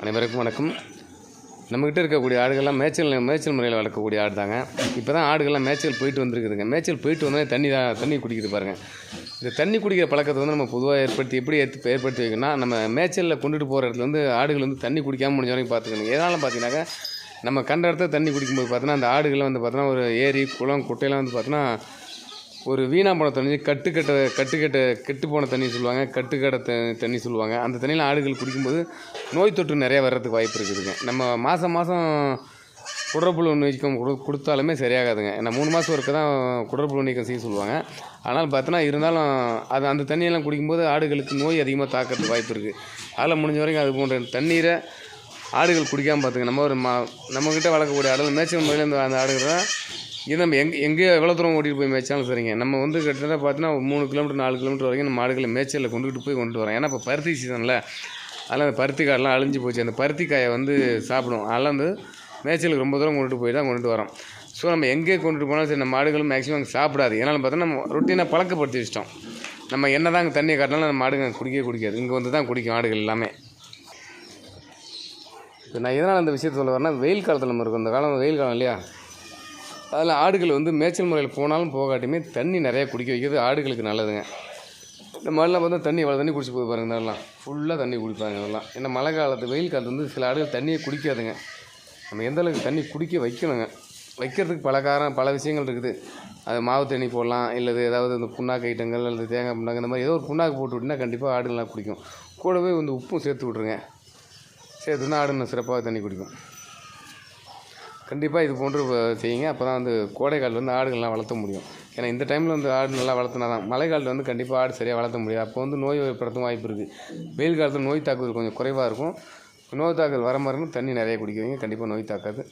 அனைவருக்கும் வணக்கம். நம்மக்கிட்ட இருக்கக்கூடிய ஆடுகள்லாம் மேய்ச்சல் மேய்ச்சல் முறையில் வளர்க்கக்கூடிய ஆடு தாங்க இப்போ தான் ஆடுகள்லாம் மேய்ச்சல் போயிட்டு வந்திருக்குதுங்க. மேய்ச்சல் போயிட்டு வந்தோடனே தண்ணி தான் தண்ணி குடிக்குது பாருங்கள் இந்த தண்ணி குடிக்கிற பழக்கத்தை வந்து நம்ம பொதுவாக ஏற்படுத்தி எப்படி ஏற்று ஏற்படுத்தி வைக்கணும்னா நம்ம மேய்ச்சலில் கொண்டுட்டு போகிற இடத்துல வந்து ஆடுகள் வந்து தண்ணி குடிக்காமல் முடிஞ்ச வரைக்கும் பார்த்துக்கணும் எதனால பார்த்தீங்கன்னாக்கா நம்ம கண்ட இடத்துல தண்ணி குடிக்கும்போது பார்த்தோன்னா அந்த ஆடுகள்லாம் வந்து பார்த்தோன்னா ஒரு ஏரி குளம் குட்டையெல்லாம் வந்து பார்த்தோன்னா ஒரு வீணாக போன தண்ணி கட்டுக்கட்ட கட்டுக்கட்ட கெட்டு போன தண்ணி சொல்லுவாங்க கட்டுக்கட்ட த- தண்ணி சொல்லுவாங்க. அந்த தண்ணியில் ஆடுகள் குடிக்கும்போது நோய் தொற்று நிறையா வர்றதுக்கு வாய்ப்பு இருக்குதுங்க. நம்ம மாதம் மாதம் குடற்புழு நீக்கம் கொடு கொடுத்தாலுமே சரியாகாதுங்க. ஏன்னா மூணு மாதம் ஒருக்க தான் குடற்புழு நீக்கம் செய்ய சொல்லுவாங்க. ஆனால் பார்த்தோன்னா இருந்தாலும் அது அந்த தண்ணியெல்லாம் குடிக்கும்போது ஆடுகளுக்கு நோய் அதிகமாக தாக்கிறதுக்கு வாய்ப்பு இருக்குது அதில் முடிஞ்ச வரைக்கும் அது போன்ற தண்ணீரை ஆடுகள் குடிக்காமல் பார்த்துங்க. நம்ம ஒரு மா நம்மக்கிட்ட வளர்க்கக்கூடிய ஆடுகள் மேய்ச்சல் முறையில் அந்த ஆடுகள் தான் இது நம்ம எங்கே எங்கே எவ்வளோ தூரம் ஓட்டிகிட்டு போய் மேய்ச்சாலும் சரிங்க. நம்ம வந்து கிட்டத்தட்ட பார்த்தீங்கன்னா ஒரு மூணு கிலோமீட்டர் நாலு கிலோமீட்டர் வரைக்கும் நம்ம மாடுகளை மேய்ச்சலில் கொண்டுகிட்டு போய் கொண்டு வரோம். ஏன்னா இப்போ பருத்தி சீசனில் அதெல்லாம் அந்த பருத்தி காயெல்லாம் அழிஞ்சு போச்சு. அந்த பருத்தி காயை வந்து சாப்பிடும். அதெல்லாம் வந்து மேய்ச்சலுக்கு ரொம்ப தூரம் கொண்டுட்டு போய் தான் கொண்டுட்டு வரோம். ஸோ நம்ம எங்கே கொண்டுட்டு போனாலும் சரி நம்ம மாடுகளும் மேக்ஸிமம் அங்கே சாப்பிடாது. ஏன்னாலும் பார்த்தோன்னா நம்ம ரொட்டீனாக பழக்கப்படுத்தி வச்சிட்டோம். நம்ம என்ன தான் அங்கே தண்ணியை காட்டினாலும் நம்ம மாடுங்க குடிக்கவே குடிக்காது. இங்கே வந்து தான் குடிக்கும் ஆடுகள் எல்லாமே. இப்போ நான் எதனால் அந்த விஷயத்தை சொல்ல வரேன்னா வெயில் காலத்தில் நம்ம இருக்கும். இந்த காலம் வெயில் காலம் இல்லையா? அதில் ஆடுகள் வந்து மேய்ச்சல் முறையில் போனாலும் போகாட்டியுமே தண்ணி நிறையா குடிக்க வைக்கிறது ஆடுகளுக்கு நல்லதுங்க. இந்த மாதிரிலாம் பார்த்தா தண்ணி எவ்வளோ தண்ணி குடிச்சு போய் பாருங்க இதெல்லாம் ஃபுல்லாக தண்ணி குடிப்பாங்க இதெல்லாம் ஏன்னா மழை காலத்து வெயில் காலத்து வந்து சில ஆடுகள் தண்ணியை குடிக்காதுங்க. நம்ம எந்த அளவுக்கு தண்ணி குடிக்க வைக்கணுங்க. வைக்கிறதுக்கு பல காரம் பல விஷயங்கள் இருக்குது. அது மாவு தண்ணி போடலாம் இல்லது ஏதாவது இந்த புண்ணாக்கு ஐட்டங்கள் அல்லது தேங்காய் புண்ணாக்கு இந்த மாதிரி ஏதோ ஒரு புண்ணாக்கு போட்டு விட்டிங்கன்னா கண்டிப்பாக ஆடுகள்லாம் குடிக்கும். கூடவே வந்து உப்பும் சேர்த்து விட்ருங்க சேர்த்துனா ஆடுன்னு சிறப்பாக தண்ணி குடிக்கும். கண்டிப்பாக இது போன்று செய்யுங்க. அப்போ தான் வந்து கோடை காலத்தில் வந்து ஆடுகள்லாம் வளர்த்த முடியும். ஏன்னா இந்த டைமில் வந்து ஆடு நல்லா வளர்த்துனா தான். மழை காலத்தில் வந்து கண்டிப்பாக ஆடு சரியாக வளர்த்த முடியாது. அப்போ வந்து நோய் ஏற்படுத்தும் வாய்ப்பு இருக்குது வெயில் காலத்தில் நோய் தாக்குதல் கொஞ்சம் குறைவாக இருக்கும். நோய் தாக்குதல் வர மாதிரி தண்ணி நிறைய குடிக்க வைங்க கண்டிப்பாக நோய் தாக்காது.